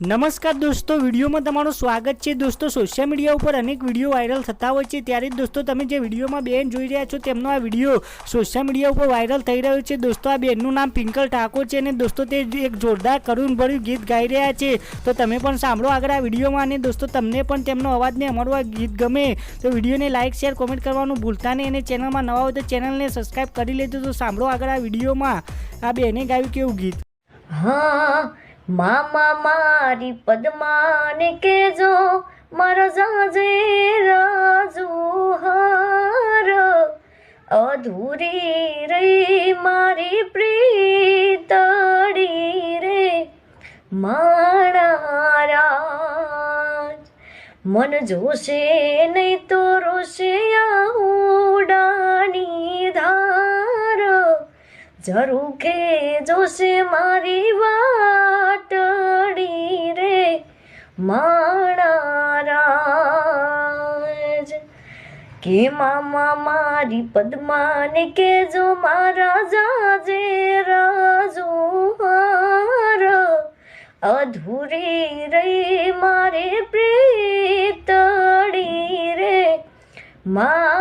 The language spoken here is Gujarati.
નમસ્કાર દોસ્તો, વિડીયોમાં તમારું સ્વાગત છે. દોસ્તો સોશિયલ મીડિયા ઉપર અનેક વીડિયો વાયરલ થતા હોય છે. ત્યારે દોસ્તો, તમે જે વિડીયોમાં બેન જોઈ રહ્યા છો, તેમનો આ વીડિયો સોશિયલ મીડિયા ઉપર વાયરલ થઈ રહ્યો છે. દોસ્તો, આ બેનનું નામ પિંકલ ઠાકોર છે અને દોસ્તો, તે એક જોરદાર કરુણભર્યું ગીત ગાઈ રહ્યા છે. તો તમે પણ સાંભળો આગળ આ વિડીયોમાં અને દોસ્તો, તમને પણ તેમનો અવાજને અમારું આ ગીત ગમે, તો વિડીયોને લાઇક શેર કોમેન્ટ કરવાનું ભૂલતા નહીં. અને ચેનલમાં નવા હોય તો ચેનલને સબસ્ક્રાઈબ કરી લેજો. તો સાંભળો આગળ આ વિડીયોમાં આ બેને ગાયું કેવું ગીત? હા મામા મારી પદ્માને કેજો મારા જાજે રાજુ હાર. અધૂરી રે મારી પ્રીતડી રે માણા મન જોશે નહીં તો કે જોશે મારી વાટડી રે માણારાજ. કે મામા મારી પદ્માને કે જો મારા જાજે રાજુ હાર અધૂરી રહી મારે પ્રીતડી રે મા